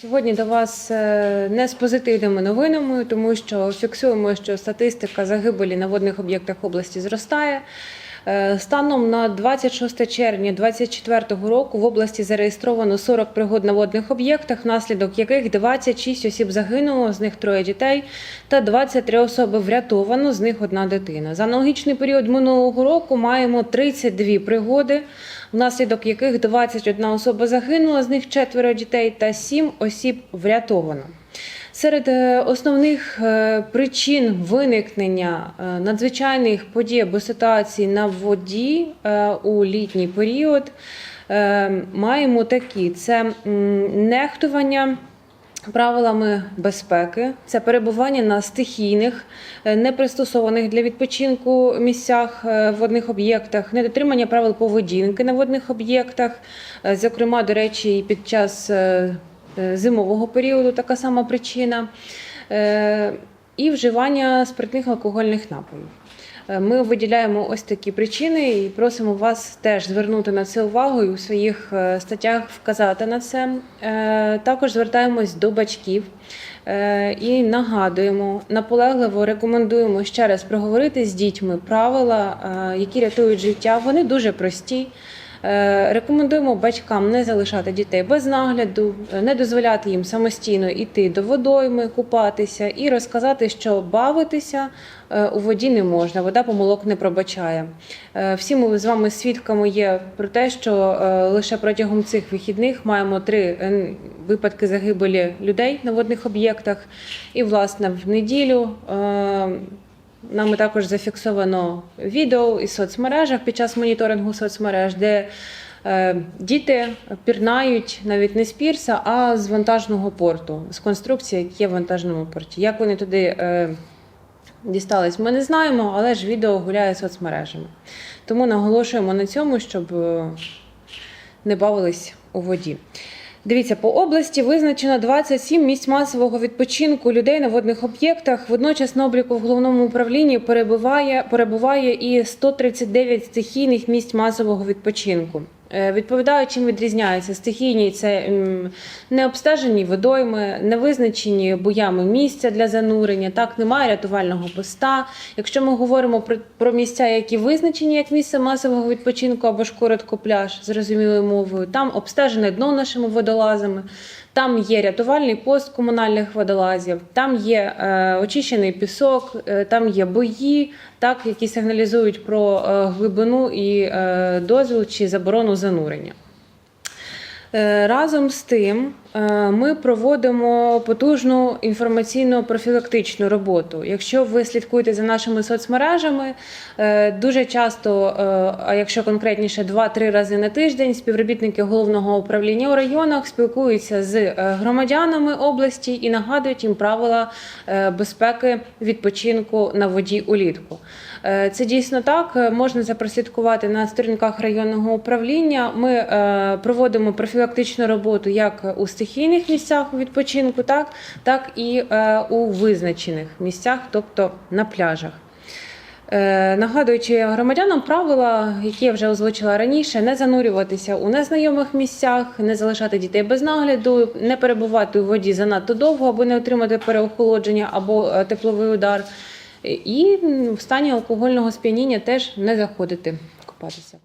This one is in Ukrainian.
Сьогодні до вас е, не з позитивними новинами, тому що фіксуємо, що статистика загибелі на водних об'єктах області зростає. Е, Станом на 26 червня 2024 року в області зареєстровано 40 пригод на водних об'єктах, внаслідок яких 26 осіб загинуло, з них троє дітей, та 23 особи врятовано, з них одна дитина. За аналогічний період минулого року маємо 32 пригоди, внаслідок яких 21 особа загинула, з них четверо дітей та 7 осіб врятовано. Серед е, основних е, причин виникнення е, надзвичайних подій або ситуацій на воді у літній період маємо такі: це нехтування. Правилами безпеки це перебування на стихійних, непристосованих для відпочинку місцях водних об'єктах, недотримання правил поведінки на водних об'єктах, зокрема, до речі, і під час зимового періоду така сама причина, е, і вживання спиртних алкогольних напоїв. Е, Ми виділяємо ось такі причини і просимо вас теж звернути на це увагу і у своїх е, статтях вказати на це. Е, Також звертаємось до батьків е, і нагадуємо, наполегливо рекомендуємо ще раз проговорити з дітьми правила, е, які рятують життя. Вони дуже прості. Е, Рекомендуємо батькам не залишати дітей без нагляду, е, не дозволяти їм самостійно йти до водойми, купатися і розказати, що бавитися е, у воді не можна, вода помилок не пробачає. Всі ми з вами свідками є про те, що лише протягом цих вихідних маємо три випадки загибелі людей на водних об'єктах. І, власне, в неділю. Нами також зафіксовано відео із соцмережах під час моніторингу соцмереж, де е, діти пірнають навіть не з пірса, а з вантажного порту, з конструкції, які є в вантажному порті. Як вони туди е, дістались, ми не знаємо, але ж відео гуляє соцмережами. Тому наголошуємо на цьому, щоб е, не бавились у воді. Дивіться, по області визначено 27 місць масового відпочинку людей на водних об'єктах. Водночас на обліку в головному управлінні перебуває, перебуває і 139 стихійних місць масового відпочинку. Е, Відповідаю, чим відрізняються стихійні це необстежені водойми, невизначені боями місця для занурення. Так немає рятувального поста. Якщо ми говоримо про, про місця, які визначені як місце масового відпочинку або ж коротко пляж, зрозумілою мовою, там обстежене дно нашими водолазами. Там є рятувальний пост комунальних водолазів, там є е, очищений пісок, е, там є бої, так, які сигналізують про е, глибину і е, дозвіл чи заборону занурення. Е, Разом з тим ми проводимо потужну інформаційно-профілактичну роботу. Якщо ви слідкуєте за нашими соцмережами, е, дуже часто, е, а якщо конкретніше, 2-3 рази на тиждень співробітники головного управління у районах спілкуються з е, громадянами області і нагадують їм правила е, безпеки відпочинку на воді улітку. Е, Це дійсно так. Е, Можна це прослідкувати на сторінках районного управління. Ми е, проводимо профілактичну роботу як у стихійних місцях у відпочинку, так, так і е, у визначених місцях, тобто на пляжах. Е, Нагадуючи громадянам правила, які я вже озвучила раніше, не занурюватися у незнайомих місцях, не залишати дітей без нагляду, не перебувати у воді занадто довго, аби не отримати переохолодження або е, тепловий удар. І в стані алкогольного сп'яніння теж не заходити купатися.